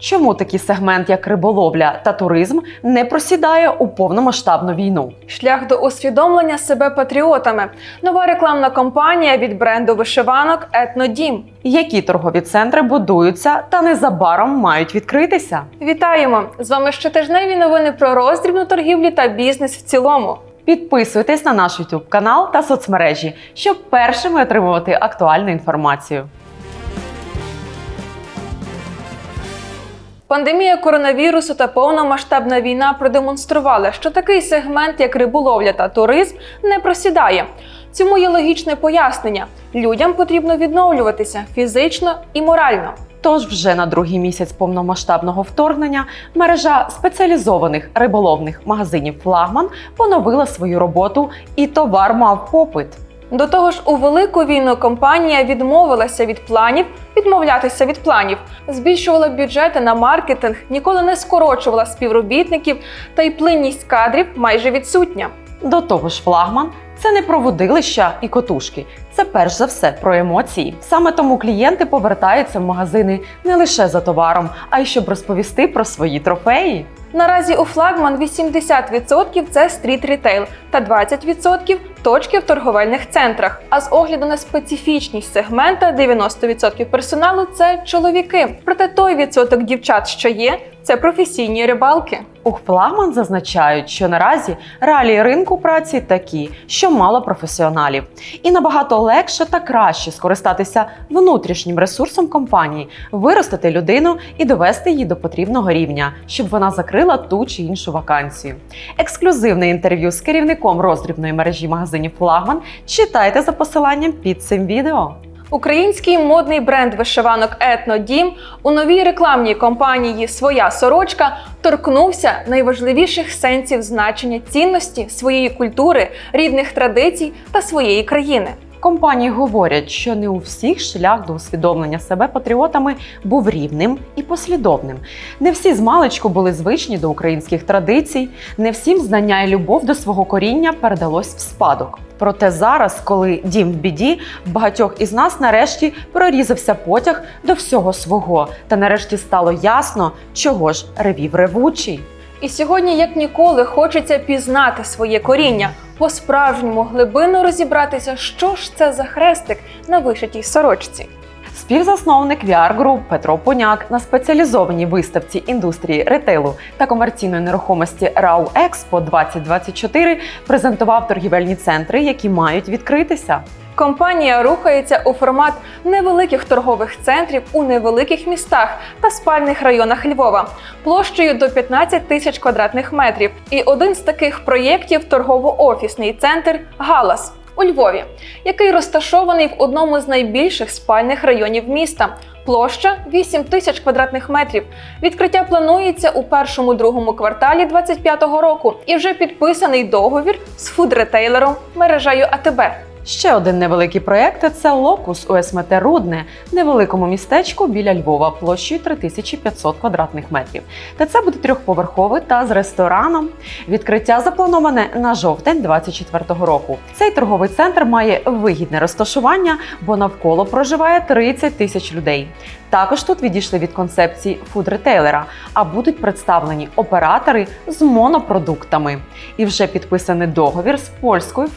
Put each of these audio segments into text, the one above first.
Чому такий сегмент, як риболовля та туризм, не просідає у повномасштабну війну? Шлях до усвідомлення себе патріотами. Нова рекламна кампанія від бренду вишиванок Етнодім. Які торгові центри будуються та незабаром мають відкритися? Вітаємо! З вами щотижневі новини про роздрібну торгівлю та бізнес в цілому. Підписуйтесь на наш YouTube канал та соцмережі, щоб першими отримувати актуальну інформацію. Пандемія коронавірусу та повномасштабна війна продемонстрували, що такий сегмент, як риболовля та туризм, не просідає. Цьому є логічне пояснення: людям потрібно відновлюватися фізично і морально. Тож вже на другий місяць повномасштабного вторгнення мережа спеціалізованих риболовних магазинів Флагман поновила свою роботу, і товар мав попит. До того ж, у велику війну компанія відмовилася від планів, відмовлятися від планів, збільшувала бюджети на маркетинг, ніколи не скорочувала співробітників, та й плинність кадрів майже відсутня. До того ж, флагман це не про водилища і котушки. Це перш за все про емоції. Саме тому клієнти повертаються в магазини не лише за товаром, а й щоб розповісти про свої трофеї. Наразі у флагман 80% це стріт рітейл та 20% точки в торговельних центрах. А з огляду на специфічність сегмента 90% персоналу це чоловіки. Проте той відсоток дівчат, що є, це професійні рибалки. У флагман зазначають, що наразі реалії ринку праці такі, що мало професіоналів, і набагато легше та краще скористатися внутрішнім ресурсом компанії, виростити людину і довести її до потрібного рівня, щоб вона закрила ту чи іншу вакансію. Ексклюзивне інтерв'ю з керівником роздрібної мережі магазинів Флагман читайте за посиланням під цим відео. Український модний бренд вишиванок Етнодім у новій рекламній кампанії Своя сорочка торкнувся найважливіших сенсів значення цінності своєї культури, рідних традицій та своєї країни. Компанії говорять, що не у всіх шлях до усвідомлення себе патріотами був рівним і послідовним. Не всі з маличку були звичні до українських традицій, не всім знання і любов до свого коріння передалось в спадок. Проте зараз, коли дім в біді, в багатьох із нас нарешті прорізався потяг до всього свого, та нарешті стало ясно, чого ж ревів ревучий. І сьогодні, як ніколи, хочеться пізнати своє коріння, по-справжньому глибинно розібратися, що ж це за хрестик на вишитій сорочці. Співзасновник VR Group Петро Поняк на спеціалізованій виставці індустрії ретейлу та комерційної нерухомості RAW Expo 2024 презентував торгівельні центри, які мають відкритися. Компанія рухається у формат невеликих торгових центрів у невеликих містах та спальних районах Львова площею до 15 тисяч квадратних метрів. І один з таких проєктів торгово-офісний центр Галас у Львові, який розташований в одному з найбільших спальних районів міста. Площа 8 тисяч квадратних метрів. Відкриття планується у першому-другому кварталі 25-го року і вже підписаний договір з фуд-ретейлером мережею АТБ. Ще один невеликий проєкт це Локус у СМТ Рудне, невеликому містечку біля Львова, площею 3500 квадратних метрів. Та це буде трьохповерховий та з рестораном. Відкриття заплановане на жовтень 2024 року. Цей торговий центр має вигідне розташування, бо навколо проживає 30 тисяч людей. Також тут відійшли від концепції фуд-ретейлера, а будуть представлені оператори з монопродуктами. І вже підписаний договір з польською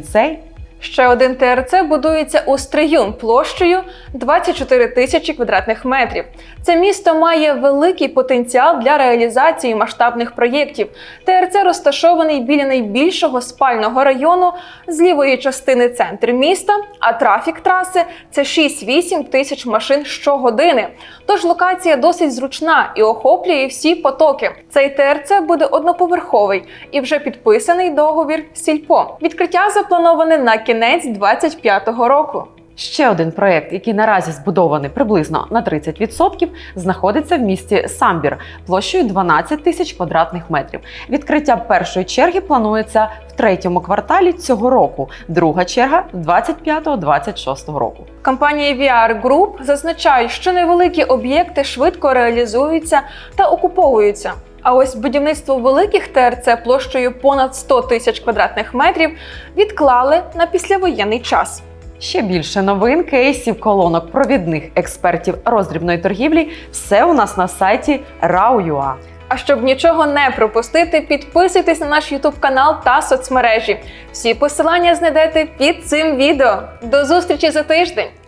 can say Ще один ТРЦ будується у Стрийун площею 24 тисячі квадратних метрів. Це місто має великий потенціал для реалізації масштабних проєктів. ТРЦ розташований біля найбільшого спального району з лівої частини центр міста, а трафік траси це 6-8 тисяч машин щогодини. Тож локація досить зручна і охоплює всі потоки. Цей ТРЦ буде одноповерховий і вже підписаний договір Сільпо. Відкриття заплановане на кінець 25-го року. Ще один проєкт, який наразі збудований приблизно на 30%, знаходиться в місті Самбір площею 12 тисяч квадратних метрів. Відкриття першої черги планується в третьому кварталі цього року. Друга черга 25-26 року. Компанія VR Group зазначає, що невеликі об'єкти швидко реалізуються та окуповуються. А ось будівництво великих ТРЦ площею понад 100 тисяч квадратних метрів відклали на післявоєнний час. Ще більше новин, кейсів, колонок, провідних експертів роздрібної торгівлі все у нас на сайті RAW.ua. А щоб нічого не пропустити, підписуйтесь на наш YouTube канал та соцмережі. Всі посилання знайдете під цим відео. До зустрічі за тиждень!